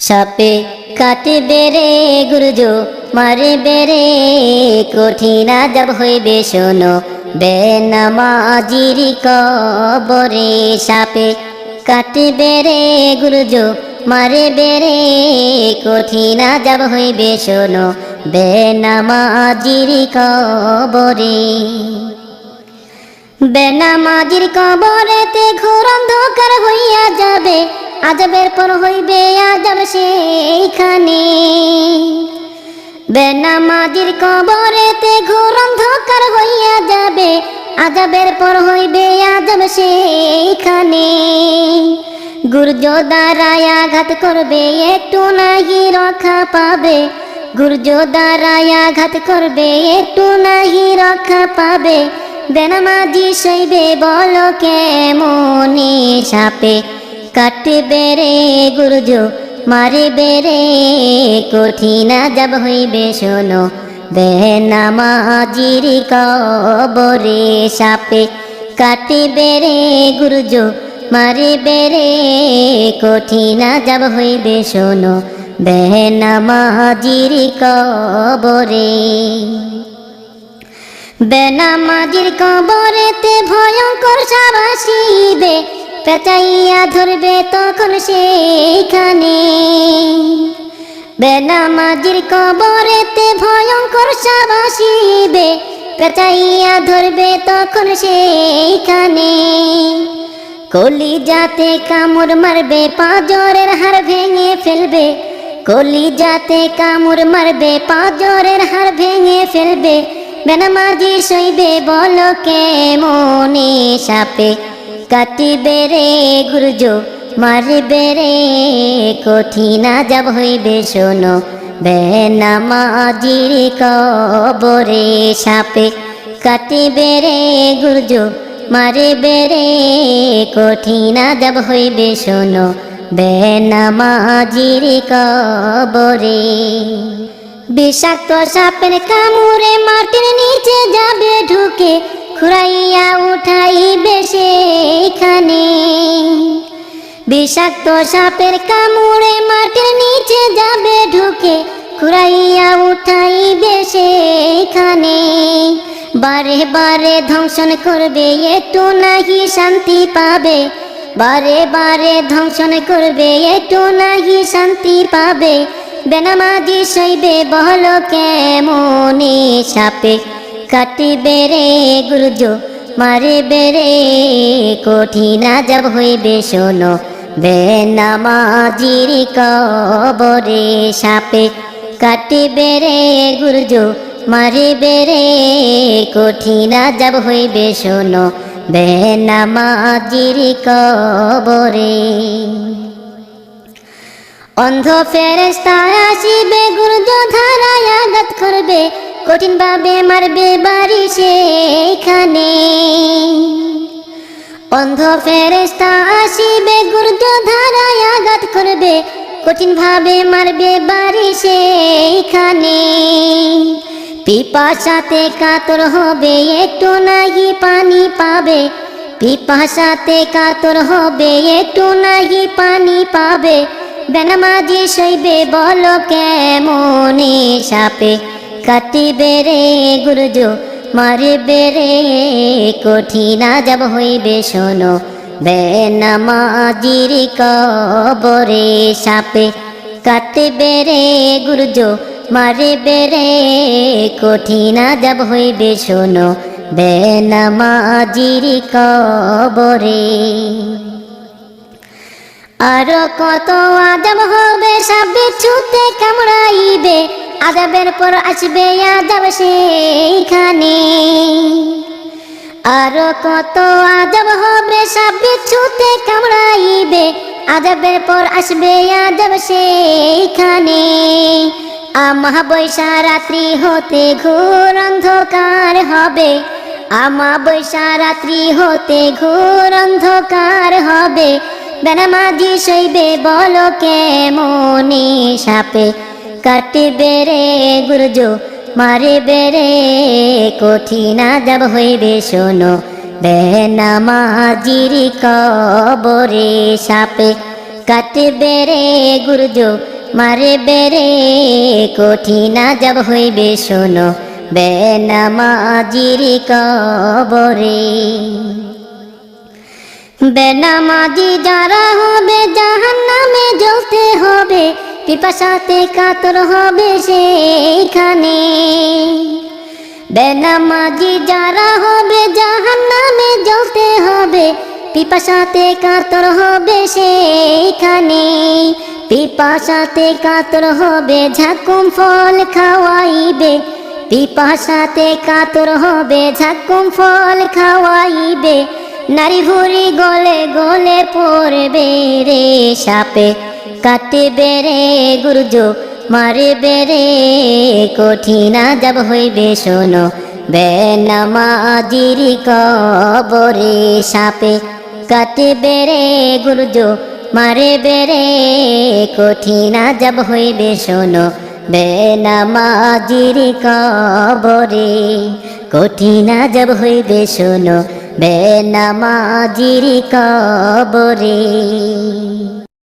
সাপে কাটে বেড়ে গুরুজো মারে বেড়ে কঠিন আজব হইবে শোনো। বেনামাজির কবরে সাপে কাটে বেড়ে গুরুজো মারে বেড়ে কঠিন আজব হইবে শোনো। বেনামাজির কবরে বেনামাজির কবরেতে ঘোর অন্ধকার হইয়া যাবে। আজবের পর হইবে আজব সেইখানে। বেনামাজির কবরেতে ঘোর অন্ধকার হইয়া যাবে, আজবের পর হইবে আজব সেইখানে। গুর্জ দ্বারায় আঘাত করবে, একটু নাহি রক্ষা পাবে। গুর্জ দ্বারায় আঘাত করবে, একটু নাহি রক্ষা পাবে। বেনামাজি সইবে বল কেমনে সাপে? কাটে বেড়ে, গুরুজ মারে বেড়ে, কঠিন যাব হইবে, শোনো। বেনামাজির কবরে সাপে কাটে বেড়ে, গুরুজ মারে বেড়ে, কঠিন যাব হইবে, শোনো। বেনামাজির কবরে বেনামাজির কবরেতে ভয়ঙ্কর সাপ আসিবে। পেঁচাইয়া ধরবে তখন সেইখানে বেনামাজির কবরেতে ভয়ঙ্কর সাপ আসিবে, পেঁচাইয়া ধরবে তখন সেইখানে কলি যাতে কামড় মারবে, পাঁজরের হার ভেঙে ফেলবে। কলি যাতে কামড় মারবে, পাঁজরের হার ভেঙে ফেলবে। বেনামাজি সইবে বল কেমনে সাপে? কাটিবে রে গুরুজ মারবে রে কঠিন যাব হইবে শোনো। বেনামাজির কবরে সাপে কাটিবে রে গুরুজ মারবে রে কঠিন যাব হইবে শোনো। বেনামাজির কবরে বিষাক্ত সাপের কামড়ে মাটির নিচে যাবে ঢুকে খুরাইয়া উঠাইবে সেখানে বিষাক্ত সাপের কামড়ে মাটির নিচে যাবে ঢুকে। খুরাইয়া উঠাইবে সেখানে বারে বারে ধ্বংসন করবে, একটু নাহি শান্তি পাবে। বারে বারে ধ্বংসন করবে, একটু নাহি শান্তি পাবে। বেনামাজি সইবে বহল কেমনে সাপে কাটিবে রে গুরুজ, মারে বেরে কঠিন যাব হইবে, শোনো। বেনামাজির কবরে সাপে কাটিবে রে গুরুজ, মারে বেরে কঠিন যাব হইবে, শোনো। বেনামাজির কবরে অন্ধ ফেরেস্তা আসিবে, গুরুজ ধারায় আঘাত করবে। কঠিন ভাবে মারবে বাড়ি সেখানে অন্ধ ফেরেস্তা আসিবে গুরুজ ধারায় আঘাত করবে। কঠিন ভাবে মারবে বাড়ি সেইখানে। পিপাসাতে কাতর হবে, একটু নাহি পানি পাবে। পিপাসাতে কাতর হবে, একটু নাহি পানি পাবে। বেনামাজি সইবে বল কেমন সাপে কাটিবে রে গুরুজ মারবে রে কঠিন যাব হইবে, শোনো। বেনামাজির কবরে সাপে কাটিবে রে গুরুজ মারবে রে কঠিন যাব হইবে, শোনো। বেনামাজির কবরে আরও কত আদব হবে, সাবে ছুতে কামড়াইবে। আদবের পর আসবে আদব সেইখানে। আরও কত আদব হবে সাবে ছুতে কামড়াইবে। আদবের পর আসবে আদব সেইখানে। আমা বৈশা রাত্রি হতে ঘোর অন্ধকার হবে। আমা বৈশা রাত্রি হতে ঘোর অন্ধকার হবে। বেনামাজি সইবে বল কেমনে সাপে কাটিবে রে গুরুজ মারে বেরে কঠিন যাব হইবে, শোনো। বেনামাজির কবরে সাপে কাটবে রে গুরুজ মারে বেরে কঠিন যাব হইবে, শোনো। বেনামাজির কবরে। বেনামাজি যারা হবে জাহান নামে জ্বলতে হবে। পিপাসাতে কাতর হবে সেইখানে বেনামাজি যারা হবে জাহান নামে জ্বলতে হবে। পিপাসাতে কাতর হবে সেইখানে পিপাসাতে কাতর হবে, ঝাকুম ফল খাওয়াইবে। পিপাসাতে কাতর হবে, ঝাকুম ফল খাওয়াইবে। নারী ভুরি গলে গলে পড়বে রে সাপে। কাটবে রে গুরুজ মারবে রে কঠিন যাব হইবে, শোনো। বেনামাজির কবরে সাপে কাটবে রে গুরুজ মারবে রে কঠিন যাব হইবে, শোনো। বেনামাজির কবরে কঠিন যাব হইবে, শোনো। বেনামাজির কবরে